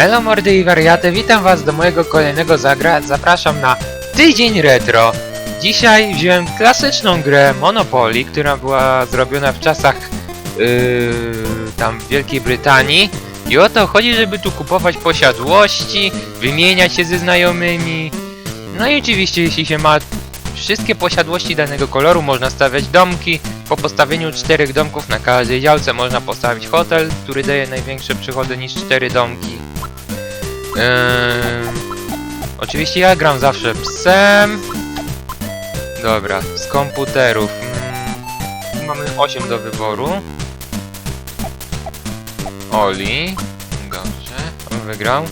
Hello mordy i wariaty, witam was do mojego kolejnego zagra. Zapraszam na tydzień retro. Dzisiaj wziąłem klasyczną grę Monopoly, która była zrobiona w czasach yy, tam Wielkiej Brytanii. I o to chodzi, żeby tu kupować posiadłości, wymieniać się ze znajomymi. No i oczywiście, jeśli się ma wszystkie posiadłości danego koloru, można stawiać domki. Po postawieniu czterech domków na każdej działce można postawić hotel, który daje największe przychody niż cztery domki. Eee, oczywiście ja gram zawsze psem. Dobra, z komputerów. Mm, mamy 8 do wyboru. Oli. Dobrze, wygrał.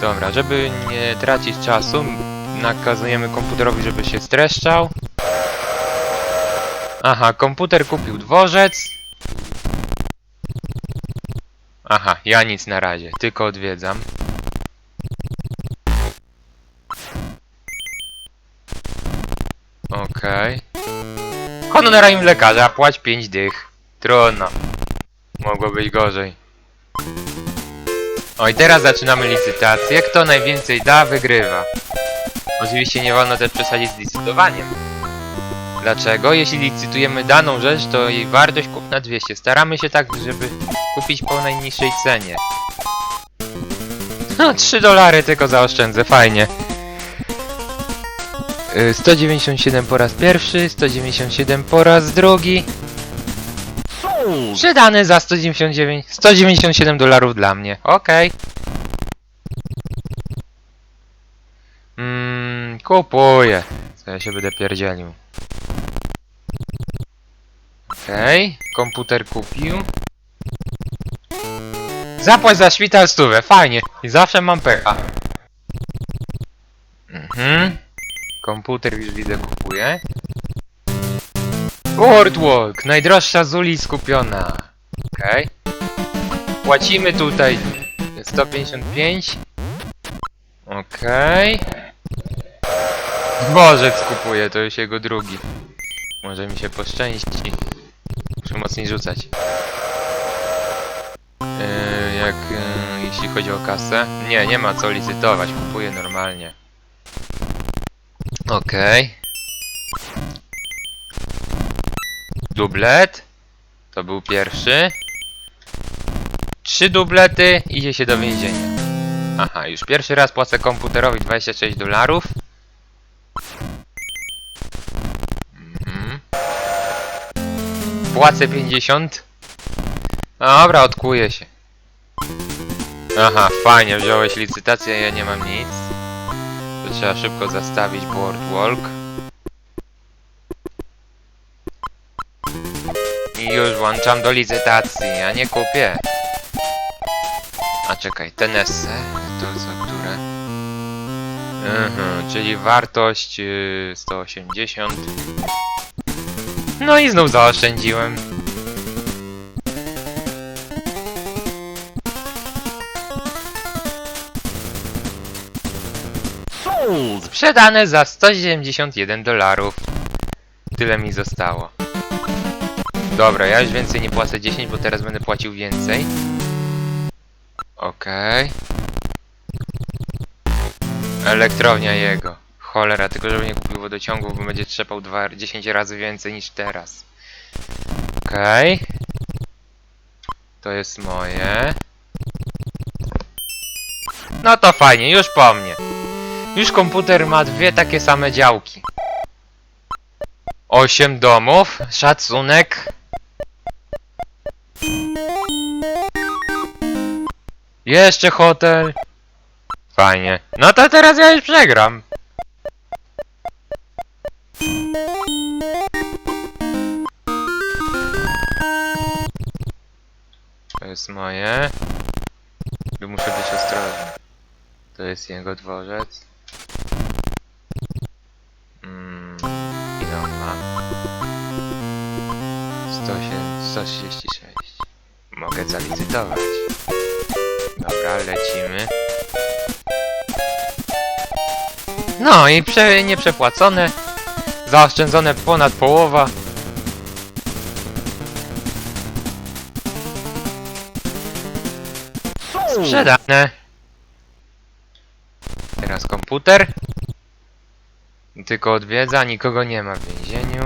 Dobra, żeby nie tracić czasu, nakazujemy komputerowi, żeby się streszczał. Aha, komputer kupił dworzec. Aha, ja nic na razie, tylko odwiedzam. Okej. Honora im lekarza, płać 5 dych. Trudno. Mogło być gorzej. O i teraz zaczynamy licytację. Kto najwięcej da, wygrywa. Oczywiście nie wolno też przesadzić z licytowaniem. Dlaczego? Jeśli licytujemy daną rzecz, to jej wartość kupna 200. Staramy się tak, żeby kupić po najniższej cenie. No, 3 dolary tylko zaoszczędzę, fajnie. Y, 197 po raz pierwszy, 197 po raz drugi. Przydany za 199, 197 dolarów dla mnie, okej. Mm, kupuję. Co ja się będę pierdzielił. Okej, komputer kupił. Zapłać za szpital stówę, fajnie. I zawsze mam pecha. Mhm. Komputer już widzę kupuje. Boardwalk, najdroższa z ulic skupiona. Okej. Płacimy tutaj 155. Okej. Dworzec kupuje, to już jego drugi. Może mi się poszczęści. Muszę mocniej rzucać. Jak yy, jeśli chodzi o kasę? Nie, nie ma co licytować, kupuję normalnie. Okej. Dublet. To był pierwszy. Trzy dublety, idzie się do więzienia. Aha, już pierwszy raz płacę komputerowi 26 dolarów. Mhm. Płacę 50. Dobra, odkuję się. Aha, fajnie, wziąłeś licytację, ja nie mam nic. To trzeba szybko zastawić boardwalk. I już włączam do licytacji, ja nie kupię. A czekaj, ten esse, to za które? Mhm, czyli wartość yy, 180. No i znów zaoszczędziłem. Sprzedane za 171 dolarów. Tyle mi zostało. Dobra, ja już więcej nie płacę 10, bo teraz będę płacił więcej. Okej. Elektrownia jego. Cholera, tylko żeby nie kupił wodociągów, bo będzie trzepał dwa, 10 razy więcej niż teraz. Okej. To jest moje. No to fajnie, już po mnie. Już komputer ma dwie takie same działki. 8 domów, szacunek. Jeszcze hotel. Fajnie. No to teraz ja już przegram. To jest moje. Tu muszę być ostrożny. To jest jego dworzec. Mm, ile on ma? 108, 136. Mogę zalicytować. Dobra, lecimy. No i prze, nieprzepłacone. Zaoszczędzone ponad połowa. Sprzedane. Teraz komputer. Tylko odwiedza, nikogo nie ma w więzieniu.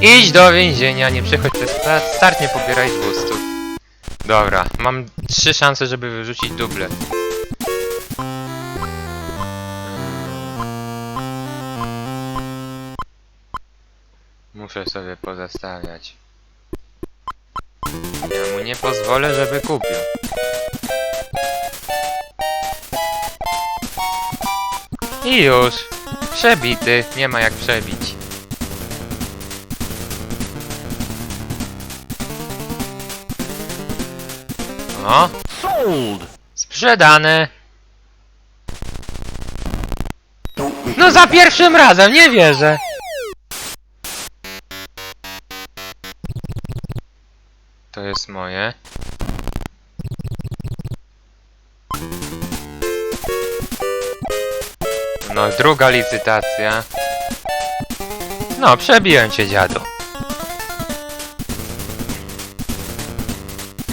Idź do więzienia, nie przechodź przez sta- start, nie pobieraj 200. Dobra, mam trzy szanse, żeby wyrzucić duble. Muszę sobie pozastawiać. Ja mu nie pozwolę, żeby kupił. I już. Przebity. Nie ma jak przebić. O, Sold! sprzedane. No za pierwszym razem, nie wierzę. To jest moje. Druga licytacja. No, przebiłem cię, dziadu.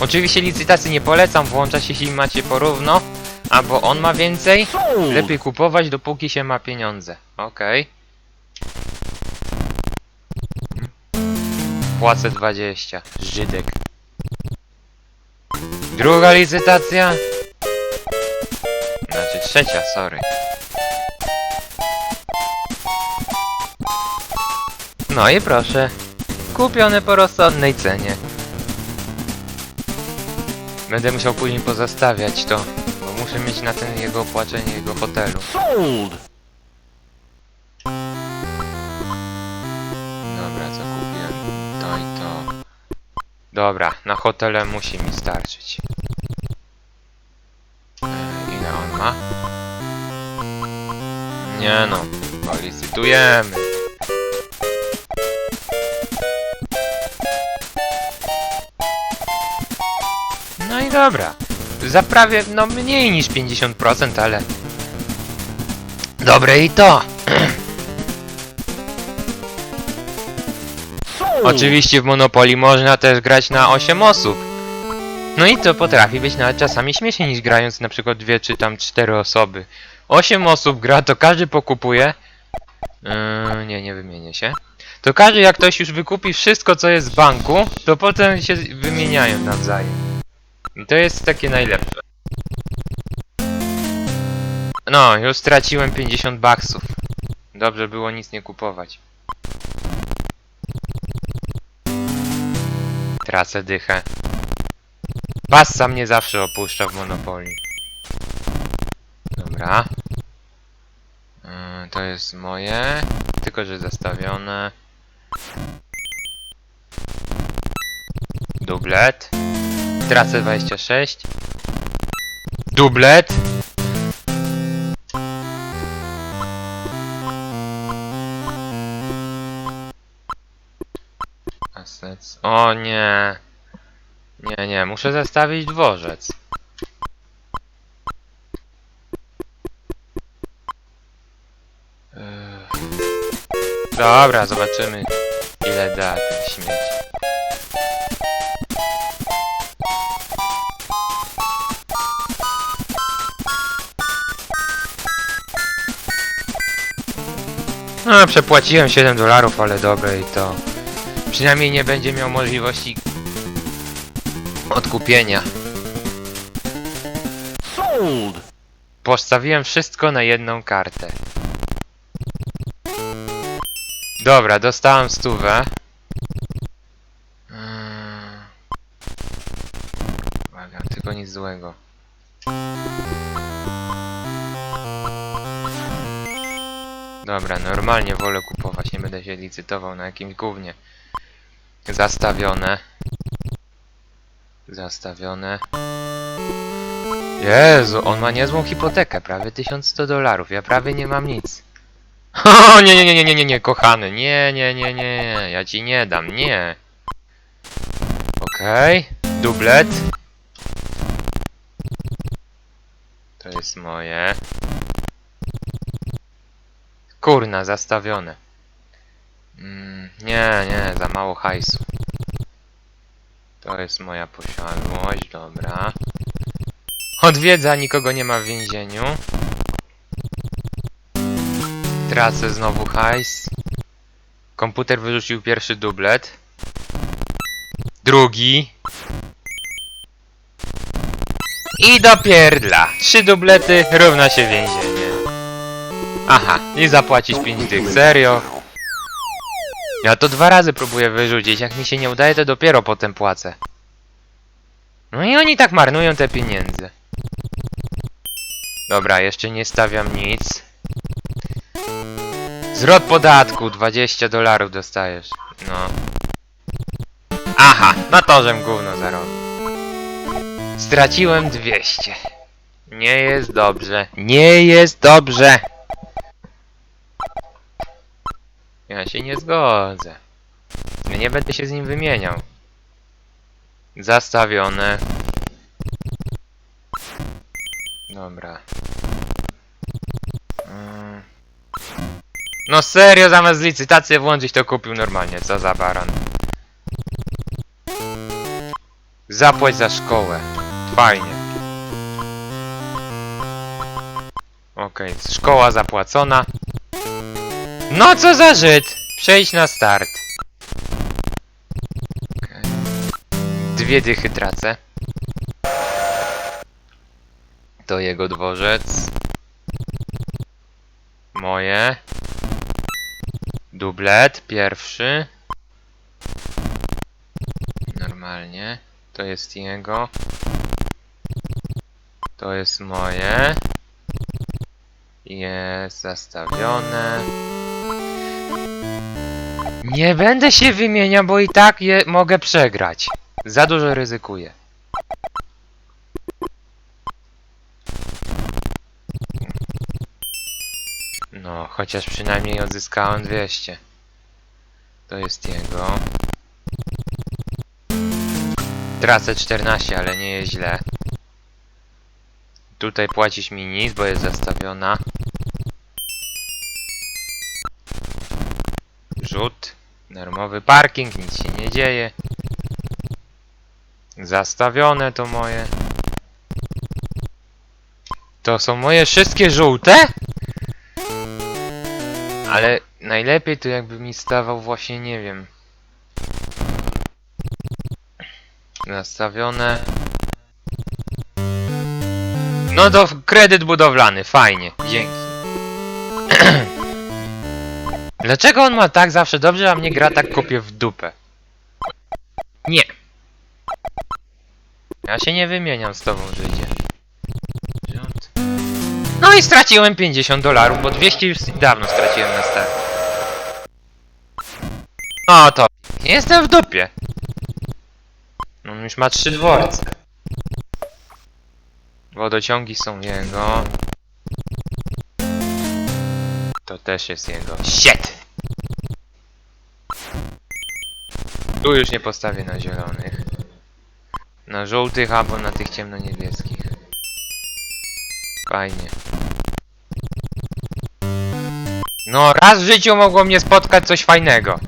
Oczywiście licytacji nie polecam włączać, jeśli macie porówno, albo on ma więcej. Lepiej kupować, dopóki się ma pieniądze. Okej. Płacę 20. Żydek. Druga licytacja. Znaczy trzecia, sorry. No i proszę. Kupione po rozsądnej cenie. Będę musiał później pozastawiać to, bo muszę mieć na ten jego opłacenie jego hotelu. Sold! Dobra, co kupiłem? To i to. Dobra, na hotele musi mi starczyć. E, ile on ma? Nie no, policytujemy. No i dobra. Za prawie, no mniej niż 50%, ale... Dobre i to. Oczywiście w Monopoly można też grać na 8 osób. No i to potrafi być nawet czasami śmieszniej niż grając na przykład dwie czy tam cztery osoby. 8 osób gra, to każdy pokupuje. Yy, nie, nie wymienię się. To każdy jak ktoś już wykupi wszystko co jest w banku, to potem się wymieniają nawzajem. To jest takie najlepsze. No, już straciłem 50 baksów. Dobrze było nic nie kupować. Tracę dychę. Passa mnie zawsze opuszcza w Monopoly. Dobra. Yy, to jest moje. Tylko, że zastawione. Dublet. Tracę 26. Dublet. Assets. O nie. Nie, nie, muszę zastawić dworzec. Dobra, zobaczymy ile da ten śmieć. No, przepłaciłem 7 dolarów, ale dobre i to. Przynajmniej nie będzie miał możliwości odkupienia. Sold! Postawiłem wszystko na jedną kartę. Dobra, dostałem stówę. Mm. Uwaga, tylko nic złego. Dobra, normalnie wolę kupować, nie będę się licytował na jakimś gównie. Zastawione. Zastawione. Jezu, on ma niezłą hipotekę, prawie 1100 dolarów, ja prawie nie mam nic. O, nie, nie, nie, nie, nie, nie, nie, kochany, nie, nie, nie, nie, ja ci nie dam, nie. Okej, dublet. To jest moje. Kurna, zastawione. Mm, nie, nie, za mało hajsu. To jest moja posiadłość, dobra. Odwiedza, nikogo nie ma w więzieniu. Tracę znowu hajs. Komputer wyrzucił pierwszy dublet. Drugi. I dopierdla. Trzy dublety równa się więzienie. Aha, i zapłacić 5 dych. Serio? Ja to dwa razy próbuję wyrzucić. Jak mi się nie udaje, to dopiero potem płacę. No i oni tak marnują te pieniądze. Dobra, jeszcze nie stawiam nic. Zwrot podatku, 20 dolarów dostajesz. No. Aha, na to, żem gówno zarobił. Straciłem 200. Nie jest dobrze. Nie jest dobrze. Ja się nie zgodzę. Ja nie będę się z nim wymieniał. Zastawione. Dobra. Mm. No serio, zamiast licytację włączyć, to kupił normalnie. Co za baran. Zapłać za szkołę. Fajnie. Okej, szkoła zapłacona. No co za Żyd! Przejdź na start. Dwie dychy tracę. To jego dworzec. Moje. Dublet pierwszy. Normalnie. To jest jego. To jest moje. Jest zastawione. Nie będę się wymieniał, bo i tak je mogę przegrać. Za dużo ryzykuję. No, chociaż przynajmniej odzyskałem 200. To jest jego. Tracę 14, ale nie jest źle. Tutaj płacić mi nic, bo jest zastawiona. Darmowy parking, nic się nie dzieje. Zastawione to moje. To są moje wszystkie żółte? Ale najlepiej to jakby mi stawał właśnie, nie wiem. Nastawione. No to kredyt budowlany, fajnie, dzięki. Dlaczego on ma tak zawsze dobrze, a mnie gra tak kopie w dupę? Nie. Ja się nie wymieniam z tobą, Żydzie. No i straciłem 50 dolarów, bo 200 już dawno straciłem na start. O to. Nie jestem w dupie. On już ma trzy dworce. Wodociągi są jego. Też jest jego. Shit! Tu już nie postawię na zielonych. Na żółtych albo na tych ciemno-niebieskich. Fajnie. No, raz w życiu mogło mnie spotkać coś fajnego.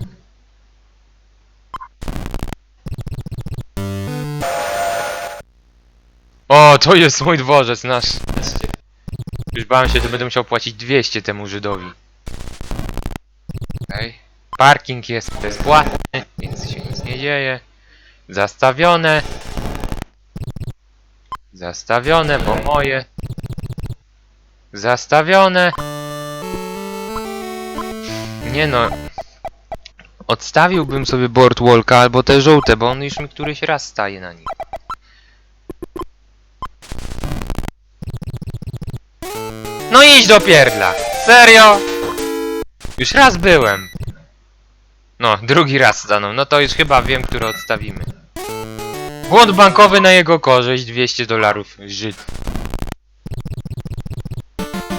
O, to jest mój dworzec, nasz. Już bałem się, że będę musiał płacić 200 temu Żydowi. Parking jest bezpłatny, więc się nic nie dzieje. Zastawione. Zastawione, bo moje. Zastawione. Nie no. Odstawiłbym sobie boardwalka albo te żółte, bo on już mi któryś raz staje na nich. No idź do pierdla! Serio? Już raz byłem. No, drugi raz stanął. No to już chyba wiem, który odstawimy. Błąd bankowy na jego korzyść, 200 dolarów. Żyd.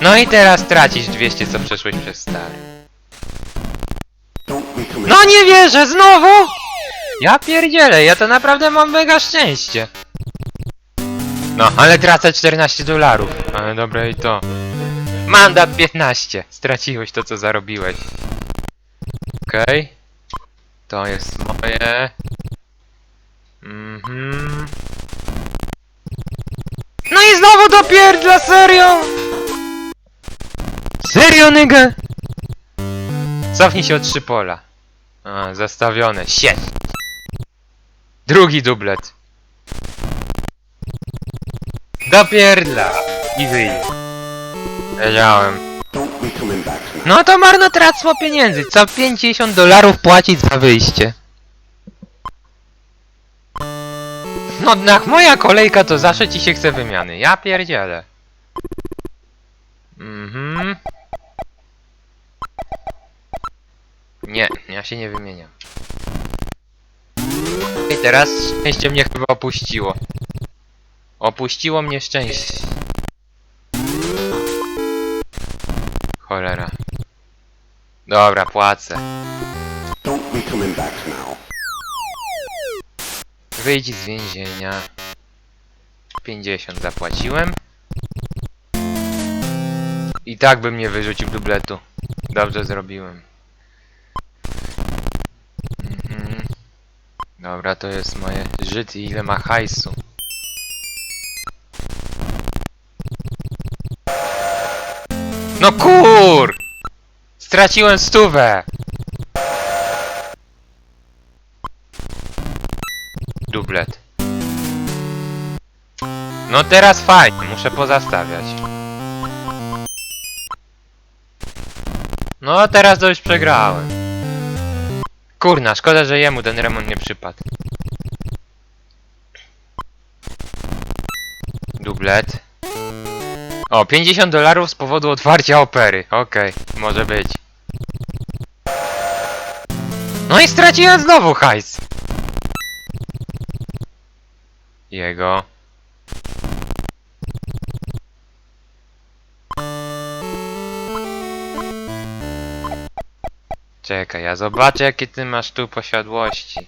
No i teraz tracisz 200, co przeszłeś przez stary. No nie wierzę, znowu! Ja pierdzielę, ja to naprawdę mam mega szczęście. No, ale tracę 14 dolarów. Ale dobra i to. Mandat 15. Straciłeś to, co zarobiłeś. Okej. To jest moje. Mhm. No i znowu dopierdla, serio! Serio, nigga? Cofnij się o trzy pola. A, zastawione. Shit. Drugi dublet. Dopierdla. I wyjdzie. Wiedziałem. No to marnotrawstwo pieniędzy. Co 50 dolarów płacić za wyjście. No jak moja kolejka to zawsze ci się chce wymiany. Ja pierdzielę. Mhm. Nie, ja się nie wymieniam. I teraz szczęście mnie chyba opuściło. Opuściło mnie szczęście. Cholera. Dobra, płacę. Don't be coming back now. Wyjdź z więzienia. 50 zapłaciłem. I tak bym nie wyrzucił dubletu. Dobrze zrobiłem. Mhm. Dobra, to jest moje życie. Ile ma hajsu? No kur! Straciłem stówę! Dublet. No teraz fajnie, muszę pozastawiać. No teraz już przegrałem. Kurna, szkoda, że jemu ten remont nie przypadł. Dublet. O, 50 dolarów z powodu otwarcia opery. Okej, może być. No i straciłem znowu hajs. Jego. Czekaj, ja zobaczę jakie ty masz tu posiadłości.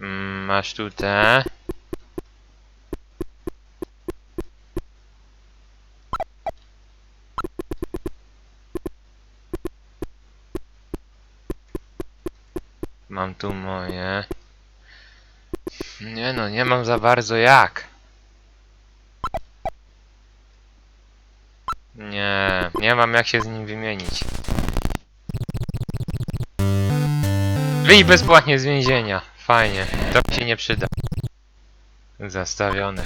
Mm, masz tu te. Mam tu moje. Nie no, nie mam za bardzo jak. Nie, nie mam jak się z nim wymienić. Wyjdź bezpłatnie z więzienia. Fajnie, to się nie przyda. Zastawione.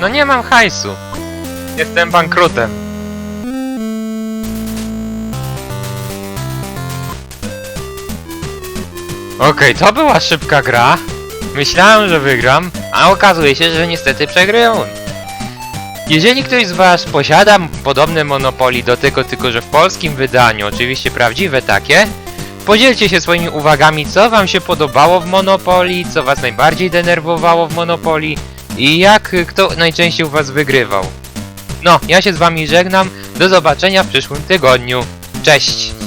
No nie mam hajsu. Jestem bankrutem. Okej, to była szybka gra. Myślałem, że wygram, a okazuje się, że niestety przegrałem. Jeżeli ktoś z Was posiada podobne Monopoly do tego, tylko że w polskim wydaniu, oczywiście prawdziwe takie, podzielcie się swoimi uwagami, co Wam się podobało w Monopoly, co Was najbardziej denerwowało w Monopoly i jak kto najczęściej u Was wygrywał. No, ja się z Wami żegnam, do zobaczenia w przyszłym tygodniu. Cześć!